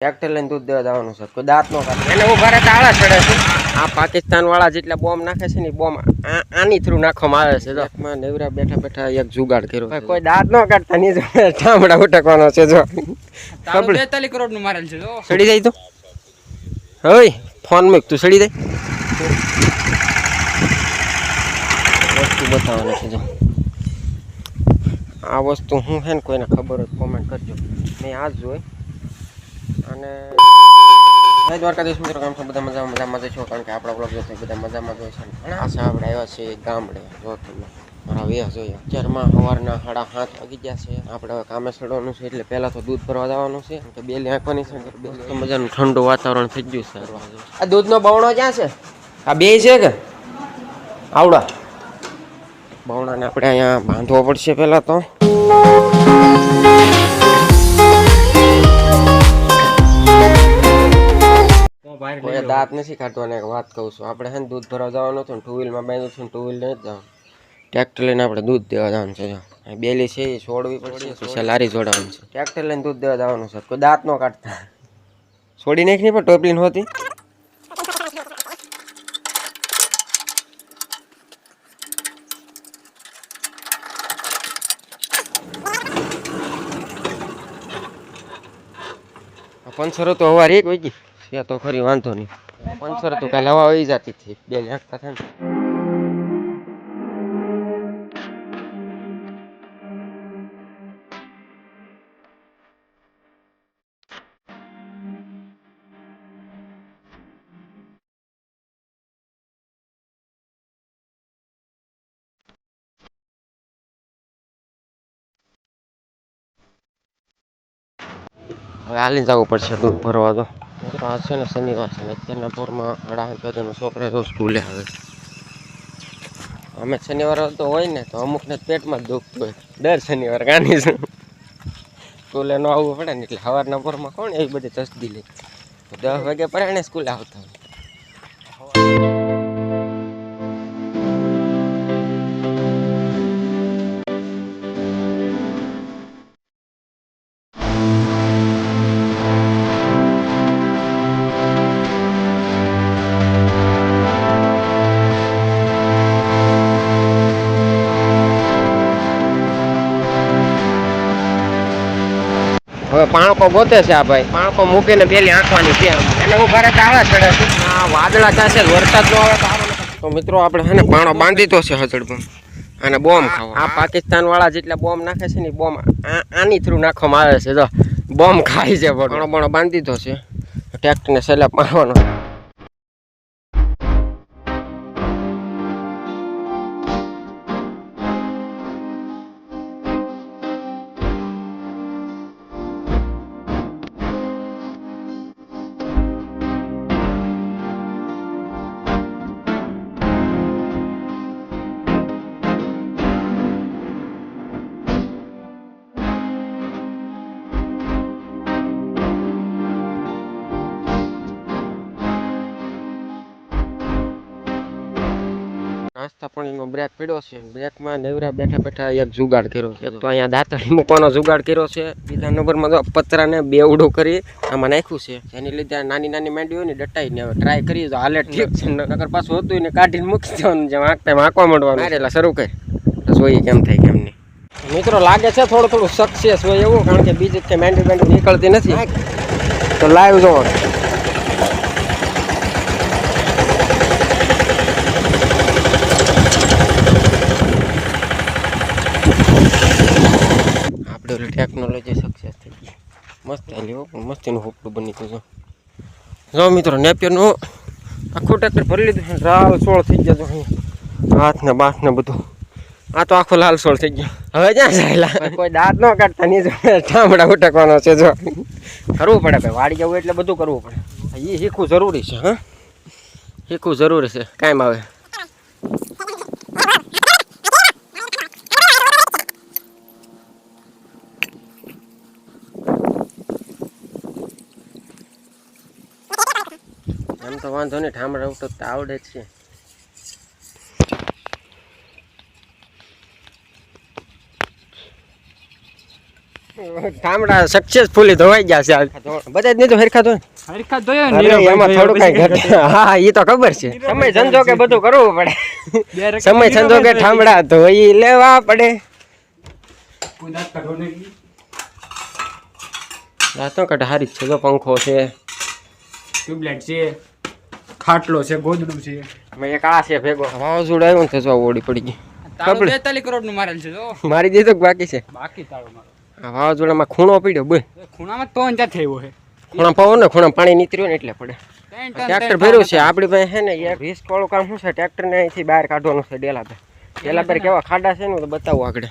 Tractor લઈને દૂધ દેવા જવાનું છે. કોઈ દાંત નો કાઢે. એને ઊભા રહેતા આળા ચડે છે. આ પાકિસ્તાન વાળા જેટલા બોમ્બ નાખે છે ને બોમ્બ આની થ્રુ નાખવામાં આવે છે જો. નેવરા બેઠા બેઠા એક જુગાડ કર્યો કોઈ દાંત નો કાઢતા નહીં જો. ઠામડા ઉટકવાનો છે જો. બેતાલીસ કરોડનું મારેલ છે જો. સડી જાય તો. હવે ફોન મૂક તું સડી જાય. વસ્તુ બતાવવાની છે જો. આ વસ્તુ હું હે ને કોઈને ખબર હોય કોમેન્ટ કરજો. મેં આ જ જોઈ. અને જય દ્વારકાધીશ મિત્રો, કેમ છો? બધા મજામાં? મજા છો? કારણ કે આપણા બ્લોગ જોતા બધા મજામાં હોય છે. અને આ આપણે આવ્યા છીએ ગામડે, જો મારા વ્યાસ જોઈએ. અત્યારમાં સવારના સાડા સાત વાગી ગયા છે. આપણે હવે કામે ચડવાનું છે, એટલે પહેલાં તો દૂધ ભરવા જવાનું છે. કે બેલી આંખવાની છે. બે તો મજાનું ઠંડુ વાતાવરણ થઈ ગયું છે. આ દૂધનો બવણો ક્યાં છે? આ બે છે કે? આવડા. બવણાને આપણે અહીંયા બાંધવો પડશે પહેલાં તો. કોઈ દાંત નથી કાઢવાને એક વાત કહું છું. આપણે હે દૂધ ભરવા જવાનું હતું ને ટુ વ્હીલમાં બાંધ્યું છું ટુ વ્હીલ નહીં જવાનું. ટ્રેક્ટર લઈને આપણે દૂધ દેવા જવાનું છે બેલી છે એ છોડવી પડશે પછી લારી જોડાવાનું છે. ટ્રેક્ટર લઈને દૂધ દેવા જવાનું છે કોઈ દાંત ન કાઢતા. છોડી નાખી પણ ટોપલી નહોતી પંચરો તો હવા રે કોઈ છે, તો ખરી વાંધો નહીં. પંચર તો કાલે હવા આવી જતી હતી, બે લાખતા થાય ને હવે હાલી જવું પડશે, દૂધ ભરવા તો. આ છે ને શનિવાર છે ને અત્યારના પોરમાં અઢાર વાગ્યાનો છોકરા તો સ્કૂલે આવે. અમે શનિવાર તો હોય ને તો અમુકને પેટમાં જ દુખતું હોય. દર શનિવાર ગાની સ્કૂલે ન આવવું પડે ને એટલે સવારના પોરમાં કોણ એવી બધી તસદી લે. દસ વાગે પરાણે સ્કૂલે આવતા હોય. હવે પાણકો ગોતે છે આ ભાઈ. પાણકો મૂકીને પેલી આંખવાની છે એટલે હું ઘરે આળા ચડે છે. આ વાદળા થશે છે વરસાદ નો આવે તો તો મિત્રો આપણે હે ને પાણો બાંધી તો છે હજડમાં. અને બોમ્બ ખાવા. આ પાકિસ્તાન વાળા જેટલા બોમ્બ નાખે છે ને બોમ્બ આની થ્રુ નાખવામાં આવે છે જો. બોમ્બ ખાય છે પણ બાંધી તો છે. ટ્રેક્ટરને સહેલા મારવાનો નાસ્તા પાણીનો બ્રેક પડ્યો છે. બ્રેકમાં નેવરા બેઠા બેઠા એક જુગાડ કર્યો છે. તો અહીંયા દાંતડી મૂકવાનો જુગાડ કર્યો છે. બીજા નંબરમાં તો પતરાને બેવડું કરી આમાં નાખ્યું છે. એની લીધે નાની નાની માંડી હોય ને ડટાઈને હવે ટ્રાય કરી તો હાલે ઠીક છે. નગર પાછું હતું ને કાઢીને મૂકી દેવાનું જેમ આંકતા આંકવા માંડવાનું. એટલે શરૂ કરી. જોઈએ કેમ થાય કેમ નહીં. મિત્રો લાગે છે થોડું થોડું સક્સેસ હોય એવું કારણ કે બીજી કે માંડી માંડી નીકળતી નથી. તો લાઈવ જોવો આપણે ઓલી સક્સેસ થઈ ગઈ. મસ્ત હો પણ મસ્તીનું હોપડું બની ગયું જો જો મિત્રો નેપિયરનું આખું ટ્રેક્ટર ભરી લીધું છે. લાલ સોળ થઈ ગયા તો હાથ ને બાથ ને બધું. આ તો આખો લાલ સોળ થઈ ગયો. હવે ક્યાં જાય કોઈ દાંત ન કાઢતા નહીં જો ઠામડા ઉટકવાનો છે જો. કરવું પડે ભાઈ વાડી જવું એટલે બધું કરવું પડે. એ શીખવું જરૂરી છે હા. શીખવું જરૂરી છે. કાંઈ આવે. વાંધો નહીં ઠામડા ઉટકતા આવડે છે. ઠામડા સક્સેસફુલી ધોવાઈ ગયા છે બધા નહીં તો હરખા ધોય હરખા જોયો અરે, એમાં થોડું કઈ ઘટે. હા એ તો ખબર છે. સમય સંજોગે બધું કરવું પડે. સમય સંજોગે. ઠામડા ધોઈ લેવા પડે. કુદાત કાઢો ને. આ તો કટ હારી છે જો પંખો છે. ટ્યુબલાઇટ છે. ખાટલો છે ગોદડું છે. મેં એક આ છે ભેગો. વાવાઝોડું આવ્યું ને તો જો ઓડી પડી ગઈ. તારું કપડે. 43 કરોડનું મારેલ છે જો. મારી દીધું કે બાકી છે? બાકી તારું મારો. આ વાવાઝોડામાં ખૂણો પડ્યો બોલ. ખૂણામાં પવન ત્યાં થયો છે ખૂણા પવન ને ખૂણા પાણી નીતર્યું ને એટલે પડે. ટ્રેક્ટર ભર્યું છે આપણી પાસે છે ને યાર રિસ્ક વાળું કામ શું છે? ટ્રેક્ટરને અહીંથી બહાર કાઢવાનું છે ડેલા પર ડેલા પર કેવા ખાડા છે ને તો બતાવું આગળ.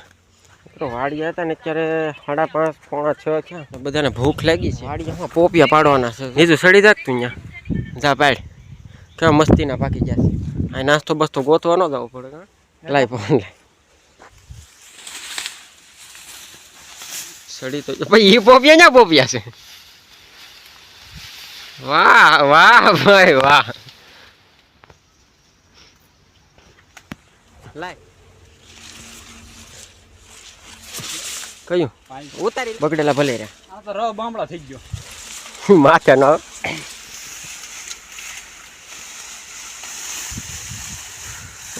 તો વાડિયા હતા ને અત્યારે સાડા પાંચ પોણા છ થયા. બધાને ભૂખ લાગી છે. વાડિયામાં પોપિયા પાડવાના છે. બીજું સડી જાગતું અહીંયા. જા પાડ. કેવા મસ્તીના પાકી ગયા છે. આ નાસ્તો બસ્તો ગોતવા ન જવું પડે કાં? લાય ફોન લાય સડી તો ભાઈ એ પોપિયા ના પોપિયા છે? વાહ વાહ ભાઈ વાહ. લાય. કયું? ઉતારી બગડેલા ભલે રહ્યા. આ તો થઈ ગયો. માથે ન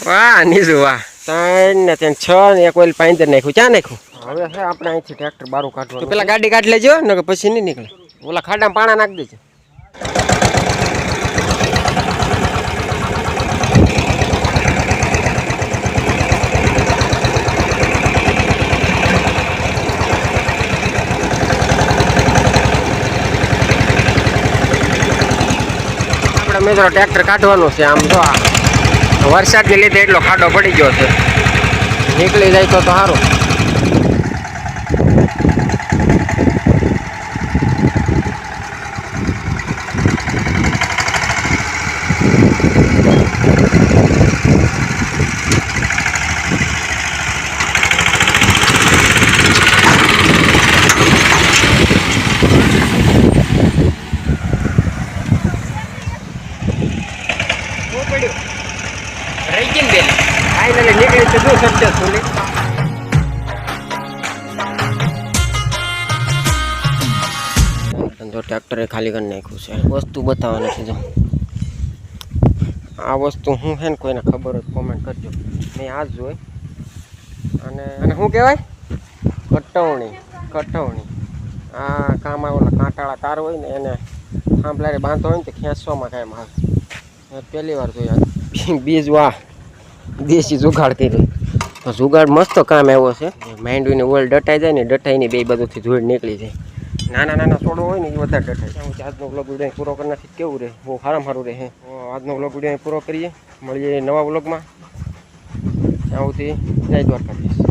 વાહ નીજુ વાહ. ત્રણ ને ત્યાં છ ને એક ઓઇલ પાંદર નાખ્યું. ક્યાં નાખ્યું? હવે છે આપણે અહીંથી ટ્રેક્ટર બારું કાઢવાનું તો પેલા ગાડી કાઢી લેજો ને પછી નહીં નીકળે. ઓલા ખાડામાં પાણા નાખી દેજો. આપણે મિત્રો ટ્રેક્ટર કાઢવાનું છે આમ જો આ. વરસાદને લીધે એટલો ખાડો પડી ગયો છે. નીકળી જાય તો તો સારું રહી ગઈ ને બેન ફાઇનલી નીકળી છે શું સક્સેસફુલી ધંધો ટ્રેક્ટરે ખાલી કરી નાખ્યું છે. વસ્તુ બતાવવાની છે જો. આ વસ્તુ હું છે ને કોઈને ખબર હોય કોમેન્ટ કરજો. મેં આ જોઈ. અને અને શું કહેવાય? કટવણી કટવણી. આ કામ ઓલા કાંટાળા તાર હોય ને એને સાંભળારે બાંધતો હોય ને તો ખેંચવામાં કાંઈ આવે પહેલી વાર જોયા બીજ વાહ દેશી જુગાડ કરી તો જુગાડ મસ્ત કામ આવ્યો છે. માંડવીને ઓલ ડટાઈ જાય ને ડટાઈને બે બાજુથી ધૂળ નીકળી જાય. નાના નાના છોડો હોય ને એ વધારે ડટાય. સુધી આજનો બ્લોગ વીડિયો પૂરો કરી નાખી કેવું રહે બહુ સારામાં સારું રહે આજનો બ્લોગ વીડિયો પૂરો કરીએ. મળીએ નવા બ્લોગમાં ત્યાં સુધી જય દ્વારકાધીશ.